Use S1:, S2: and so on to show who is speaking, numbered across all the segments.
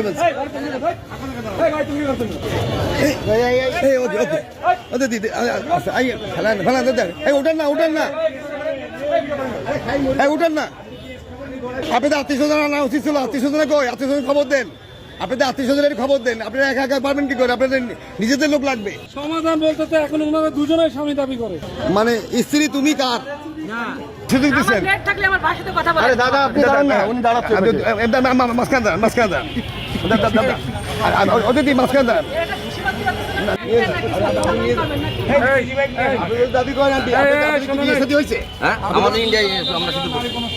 S1: আচ্ছা না না না আপনাদের আত্মীয় স্বজন আনা উচিত ছিল আত্মীয় স্বজনে কই আত্মীয় স্বজন খবর দেন আপনাদের আত্মীয় স্বজনের খবর দেন আপনারা একা একা পারবেন কি করে আপনাদের নিজেদের লোক লাগবে
S2: সমাধান বলতে তো এখন ওনারা দুজনেই স্বামী দাবি করে
S1: মানে স্ত্রী তুমি কার সুযোগ
S3: আমার
S1: দিচ্ছেন
S3: নেট থাকলে আমার ভাষাতে কথা বলে
S1: আরে দাদা আপনি দাঁড়ান না উনি দাঁড়াচ্ছেন মাঝখান দাঁড়ান মাঝখান দাঁড়ান দিয়ে মাঝখান দাঁড়ান দাবি করেন আন্টি। হয়েছে?
S4: হ্যাঁ আমাদের আমরা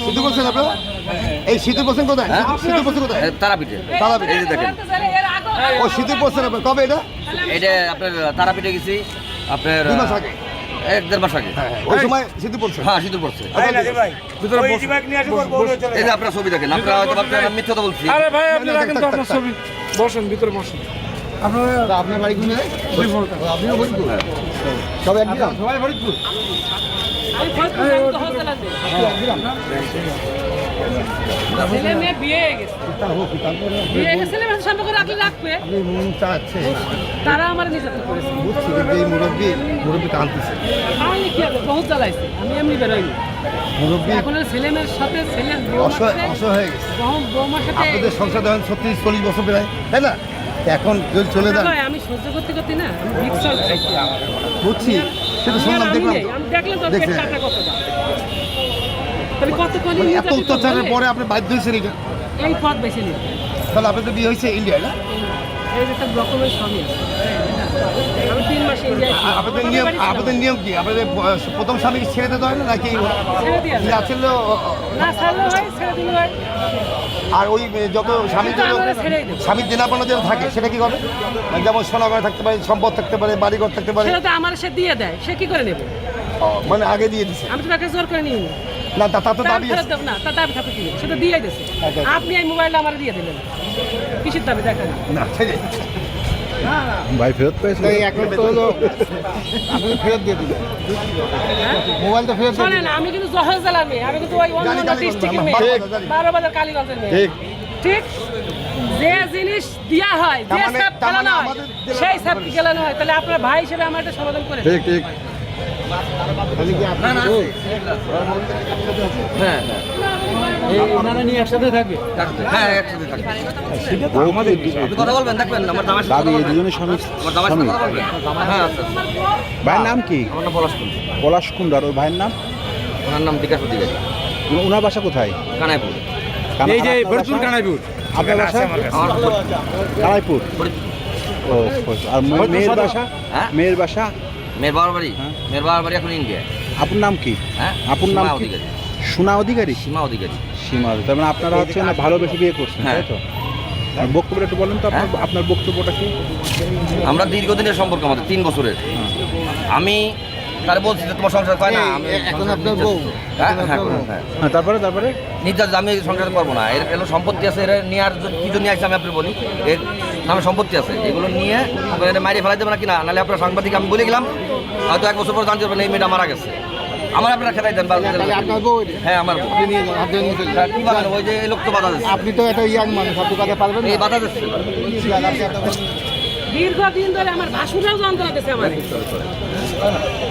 S1: সিদ্ধু বলছেন আপনারা? এই সিদ্ধু বলছেন কোথায়? সিদ্ধু বলছেন কোথায়?
S4: তারাপীঠে।
S1: তারাপীঠে।
S4: এই যে দেখেন।
S1: ও সিদ্ধু বলছেন আপনার। কবে এটা?
S4: এটা আপনার তারাপীঠে গেছি। আপনার
S1: দুই মাস আগে।
S4: এক দেড় মাস আগে।
S1: ওই সময় সিদ্ধু বলছেন
S4: হ্যাঁ সিঁদুর পড়ছে। এই যে আপনার ছবি দেখেন আপনারা হয়তো ভাবছেন মিথ্যা কথা বলছি
S2: আরে ভাই আপনি রাখেন তো আপনার ছবি। বসেন ভিতরে বসেন। আপনারা
S1: আপনার বাড়ি ঘুরে আপনিও ফরিদপুর? সবাই এক সবাই ফরিদপুর।
S3: হয়ে ছেলে তারা আমার নির্যাতন করেছে
S1: বুঝছি কিন্তু এই মুরব্বী মুরব্বী টানতেছে
S3: আমি কি হবে বহুত জ্বালাইছে। আমি এমনি বেরোইনি এখন ছেলে মেয়ের সাথে বৌমার
S1: অসহায় হয়ে
S3: বৌমার সাথে
S1: আপনাদের সংসার ধরেন ছত্রিশ চল্লিশ বছর প্রায় তাই না? এখন যদি চলে যান।
S3: আমি সহ্য করতে করতে না
S1: বুঝছি। সেটা শুনলাম
S3: আমি
S1: দেখলাম।
S3: দেখলাম তো পেট
S1: দেখছেন?
S3: কাটা কতটা তাহলে কতক্ষণ
S1: মানে এত
S3: নির্যাতিত
S1: অত্যাচারের পরে আপনি বাধ্য হয়েছেন এটা
S3: এই পথ বেছে নিন
S1: তাহলে আপনাদের বিয়ে হয়েছে ইন্ডিয়ায় না? আপনাদের নিয়ম আপনাদের নিয়ম কি? আপনাদের প্রথম স্বামীকে ছেড়ে দিতে হয় না নাকি
S3: হয়? হয়
S1: আর ওই যত স্বামীর জন্য স্বামীর দেনাপানা যেন থাকে সেটা কি করে? যেমন সোনাগড় থাকতে পারে সম্পদ থাকতে পারে বাড়িঘর থাকতে পারে।
S3: সেটা আমার সে দিয়ে দেয় সে কি করে নেবে?
S1: মানে আগে দিয়ে দিছে।
S3: আমি তো তাকে জোর করে নিই
S1: না তা তা তো দাবি আছে।
S3: না তার দাবি থাকবে কি? সেটা দিয়ে দিয়েছে।
S1: আচ্ছা।
S3: আপনি এই মোবাইলটা আমার দিয়ে দিলেন। কিসের দাবি? দেখেন।
S1: না
S5: ভাই ফেরত পেয়েছে
S1: এখন তো হলো আপনি ফেরত দিয়ে দিবেন মোবাইল তো ফেরত
S3: শোনেন আমি কিন্তু জহর জেলার মেয়ে আমি কিন্তু ওই অন্য ডিস্ট্রিক্টের মেয়ে। বারো বাজার। কালীগঞ্জের মেয়ে।
S1: ঠিক।
S3: ঠিক? যে জিনিস দেওয়া হয় যে
S1: মানে-
S3: সাপ
S1: তার মানে
S3: হয় সেই সাপ গেলানো হয় তাহলে আপনার ভাই হিসেবে আমার একটা সমাধান করে
S5: ঠিক ঠিক।
S1: তাহলে কি আপনি
S4: না না হ্যাঁ থাকবে? হ্যাঁ একসাথে থাকবে। কথা বলবেন দেখবেন আমার দামের
S5: দাবি এই দুজনের স্বামী
S4: আমার দামের
S5: স্বামী।
S4: সাথে কথা বলবেন। হ্যাঁ
S5: ভাইয়ের নাম কি?
S4: আমার নাম পলাশ কুন্ডু।
S5: পলাশ কুন্ডার ওর ভাইয়ের নাম?
S4: ওনার নাম বিকাশ অধিকারী।
S5: ওনার বাসা কোথায়?
S4: কানাইপুর।
S5: এই যে কানাইপুর আপনার বাসা? কানাইপুর। ও আর মেয়ের বাসা?
S4: হ্যাঁ?
S5: মেয়ের বাসা?
S4: মেয়ের বাবার বাড়ি?
S5: হ্যাঁ।
S4: মেয়ের বাবার বাড়ি এখন ইন্ডিয়া।
S5: আপনার নাম কি?
S4: হ্যাঁ?
S5: আপুর নাম
S4: সীমা
S5: কি?
S4: অধিকারী।
S5: সোনা অধিকারী?
S4: সীমা অধিকারী।
S5: সীমা অধিকারী। তার মানে আপনারা হচ্ছে না ভালোবেসে বিয়ে করছেন
S4: হ্যাঁ।
S5: তাই তো? আর বক্তব্যটা একটু বলেন তো আপনার আপনার বক্তব্যটা কি?
S4: আমরা দীর্ঘদিনের সম্পর্ক আমাদের তিন বছরের। আমি তার বলছি যে তোমার সংসার হয় না আমি
S1: এখন আপনার বউ।
S4: হ্যাঁ হ্যাঁ হ্যাঁ।
S5: হ্যাঁ তারপরে তারপরে?
S4: নির্যাত আমি সংসার করব না। এর এর সম্পত্তি আছে এর নেওয়ার জন্য কি জন্য আছে আমি আপনি বলি। এর নামে সম্পত্তি আছে। এগুলো নিয়ে এটা মারি ফেলাই দেবে না কিনা নাহলে আপনার সাংবাদিক আমি বলে গেলাম হয়তো এক বছর পর জানতে পারবেন এই মেয়েটা মারা গেছে। আমার আপনারা খেলাই দেন? হ্যাঁ আমার। কি বাগান ওই যে লোক তো বাধা দিচ্ছে।
S1: আপনি তো এটা ইয়াং মানুষ আপনি কথা পারবেন
S4: এই বাধা দিচ্ছে।
S3: দীর্ঘদিন ধরে আমার ভাসুরাও যন্ত্রণা দিচ্ছে আমার।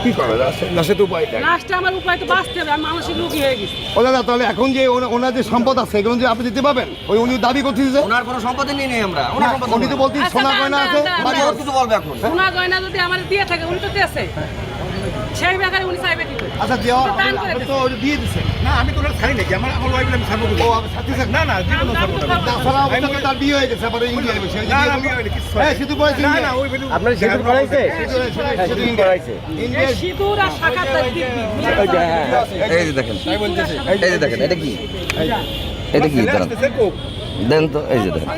S1: কি করা যাচ্ছে তো উপায়
S3: লাস্টে আমার উপায় তো বাঁচতে হবে আমি মানসিক রোগী হয়ে গেছি।
S1: ও দাদা তাহলে এখন যে ওনা- ওনার যে সম্পদ আছে এগুলো যে আপনি দিতে পাবেন ওই উনি দাবি করতেছে যে
S4: ওনার কোনো সম্পদই নিয়ে নেই আমরা। ওনার সম্পদ
S1: উনি তো বলতে
S3: আচ্ছা,
S1: সোনা গয়না আছে। বাড়ি
S4: ওর কিছু বলবে এখন।
S3: সোনা গয়না যদি আমার দিয়ে থাকে উনি তো দিয়েছে। সেই ব্যাপারে উনি চাইবে কি করে
S1: আচ্ছা দেওয়া আপনি তো দিয়ে দিচ্ছেন
S6: না আমি তো ছাড়ি নাকি? আমার আমার ওয়াইফ আমি ছাড়বো
S1: ও আপনি ছাড়তেছেন
S6: না না জীবনও ছাড়বো না।
S1: তাছাড়া ওটা তার বিয়ে হয়ে গেছে আবার ইন্ডিয়ায় বসে
S6: না না, আমি ওইটা কিছু
S1: হ্যাঁ শুধু পড়েছে
S6: না না ওই
S5: আপনার সিঁদুর করাইছে
S1: শুধু করাইছে
S3: এই সিঁদুর আর শাখার তার দিব্যি
S4: এই যে দেখেন। এই যে দেখেন এটা কি? এটা কি? দাঁড়ান। দেন তো এই যে দেখেন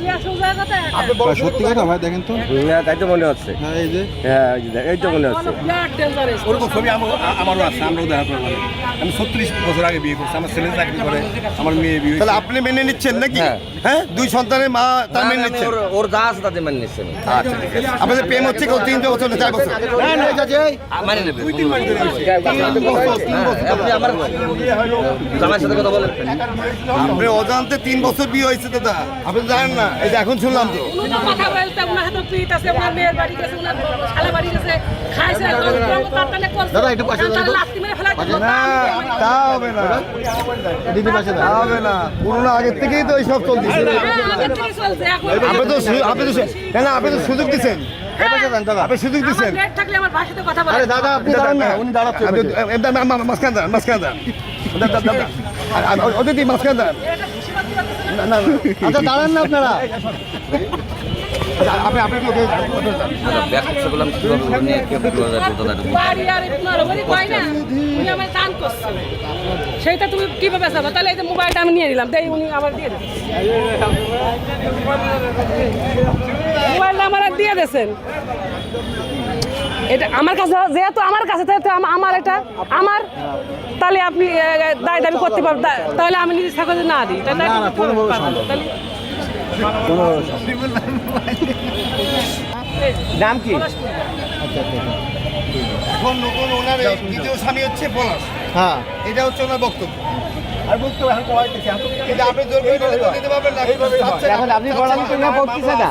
S5: সত্যি কথা ভাই দেখেন তো।
S7: তাই তো মনে হচ্ছে।
S5: হ্যাঁ এই যে।
S7: হ্যাঁ এই যে- এই তো মনে হচ্ছে।
S6: ওরকম ছবি আমারও আছে আমরাও দেখা করব আমি ছত্রিশ বছর আগে বিয়ে করছি আমার ছেলে চাকরি করে আমার মেয়ে বিয়ে
S1: তাহলে আপনি মেনে নিচ্ছেন নাকি?
S4: হ্যাঁ।
S1: হ্যাঁ? দুই সন্তানের মা তার মেনে নিচ্ছেন?
S4: ওর- যা আছে তাতে মানে নিচ্ছে আমি।
S1: আচ্ছা আপনাদের প্রেম হচ্ছে কেউ তিন বছর না চার বছর?
S4: আ- মানে নেবে
S1: তিন বছর তিন বছর।
S4: আপনি আমার জামাইয়ের সাথে কথা বলেন।
S1: আপনি অজান্তে তিন বছর বিয়ে হয়েছে তো। কথা? আপনি তো জানেন না যে এখন শুনলাম তো।
S3: উনি তো কথা বলতে ওনার হাতে পিঠ আছে ওনার মেয়ের বাড়ি গেছে ওনার শালা বাড়ি গেছে খাইছে তাড়াতাড়ি করছে দাদা একটু পাশে
S1: না তা। হবে না। দিদি পাশে তা হবে না। পুরোনো আগের থেকেই তো এইসব চলতেছে। আপনি তো আপনি তো না, না আপনি তো সুযোগ দিচ্ছেন আপনি সুযোগ দিচ্ছেন
S3: থাকলে আমার ভাষাতে কথা বলে।
S1: দাদা আপনি দাঁড়ান না। উনি দাঁড়াচ্ছেন মাঝখান দাঁড়ান মাঝখান দাঁড়ান। আর- আর অতিথি মাঝখান দাঁড়ান। না না না। আচ্ছা দাঁড়ান না আপনারা। আপনি আপনি
S4: কীভাবে দাদা
S3: বাড়ি আর না উনি আমার দান করছে। সেইটা তুমি কীভাবে চাবো? তাহলে এই যে মোবাইলটা আমি নিয়ে নিলাম। দেই উনি আবার দিয়ে দেন। মোবাইলটা আমার আর দিয়ে দিয়েছেন। এটা আমার কাছে যেহেতু আমার কাছে আমার এটা আমার তাহলে আপনি দায় দাবি করতে পারবেন। তাহলে আমি নিজের সাথে না দিই। তাহলে
S5: নাম কি?
S1: এখন নতুন ওনার দ্বিতীয় স্বামী হচ্ছে পলাশ।
S5: হ্যাঁ
S1: এটা হচ্ছে ওনার বক্তব্য
S6: আর বলতে এখন দিচ্ছি
S1: কিন্তু আপনি জোর করে দিতে পারবেন না চাচ্ছেন-
S5: এখন আপনি বলার তো না বলতেছে না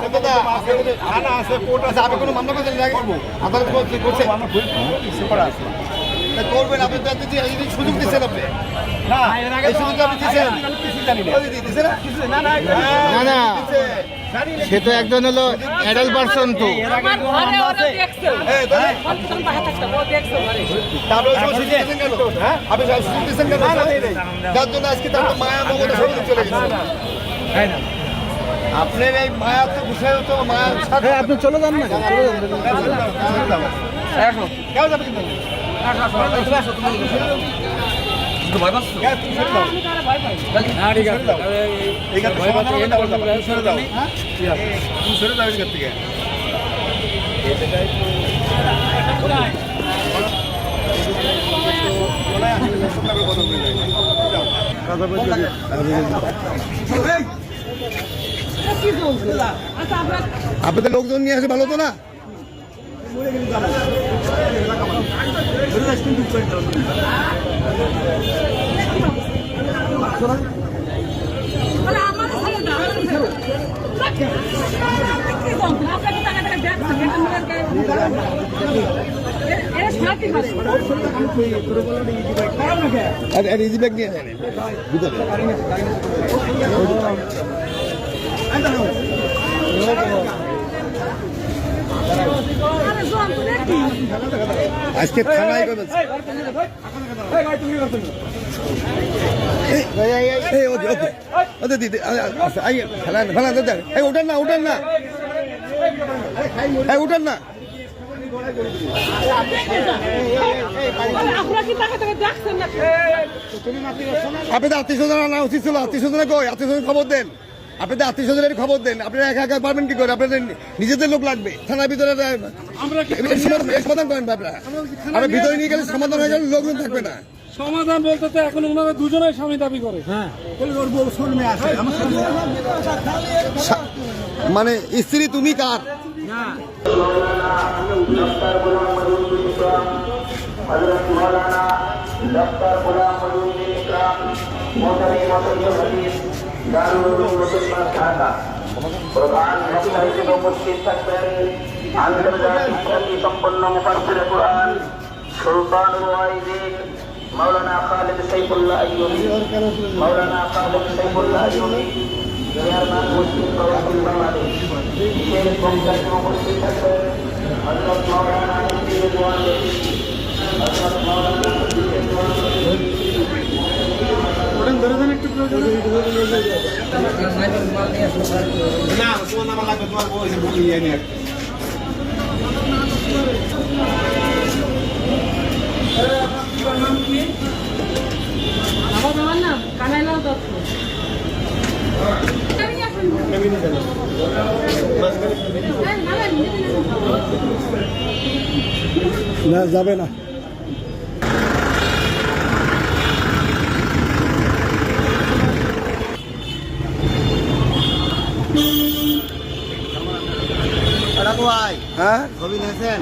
S6: থানা আছে কোর্ট আছে
S1: আচ্ছা, আপনি কোনো মামলা করছেন নাকি আদালত করছে
S6: আমার করা আছে
S1: তা করবেন আপনি তো এত সুযোগ দিচ্ছেন আপনি
S6: না এর আগে
S1: এই সুযোগটা আপনি দিচ্ছেন
S6: না
S1: না?
S6: না না
S5: না না
S1: দিছে।
S5: সে তো একজন হলো অ্যাডাল্ট পারসন তো?
S1: আপনি যার জন্য আজকে তার মায়া মমতা সব চলে গেছে আপনার এই মায়া তো তো সাথে
S5: আপনি চলে যান না
S1: কেউ যাবে কিন্তু আপনাদের লোকজন নিয়ে আসে ভালো তো না আর ইজি ব্যাগ নিয়ে যান ভিতরে।
S3: আরে জোন তো দেখি
S1: আজকে থানায় দিদি, ফেলান, ফেলান। এই, উঠান না, উঠান না। এই, উঠান না।
S3: আরে আপনারা কি টাকা টাকা দেখছেন না
S1: আপনাদের আত্মীয় স্বজন আনা উচিত ছিল আত্মীয় স্বজনে কই? আত্মীয় স্বজন খবর দেন। আপনাদের আত্মীয় স্বজনের খবর দেন আপনারা একা একা পারবেন কি করে? আপনাদের নিজেদের লোক লাগবে থানার ভিতরে সমাধান করেন আপনারা। আমরা ভিতরে নিয়ে গেলে সমাধান হয়ে গেলে লোকজন থাকবে না।
S2: সমাধান বলতে তো এখন ওনারা দুজনেই স্বামী দাবি করে।
S1: হ্যাঁ। মানে স্ত্রী তুমি কার?
S8: না। menuntut masyarakat perubahan kita itu memuskinkan dari Al-Ghazali Kami sempurna mufassir Quran Sultan Wa'idin Maulana Khalid Saifullah Ayyubi Maulana Khalid Saifullah Ayyubi Chairman Muslim Kawakil Bangladesh Syekh Bumkas Mufassir Allah Maulana Ayyubi Allah Maulana Ayyubi
S6: না তোমার নাম লাগবে তোমার বই বই নিয়ে নিয়ে
S3: আমার বাবার নাম? কানাইলাল দত্ত।
S1: না যাবে না। হ্যাঁ?
S5: ছবি নিয়েছেন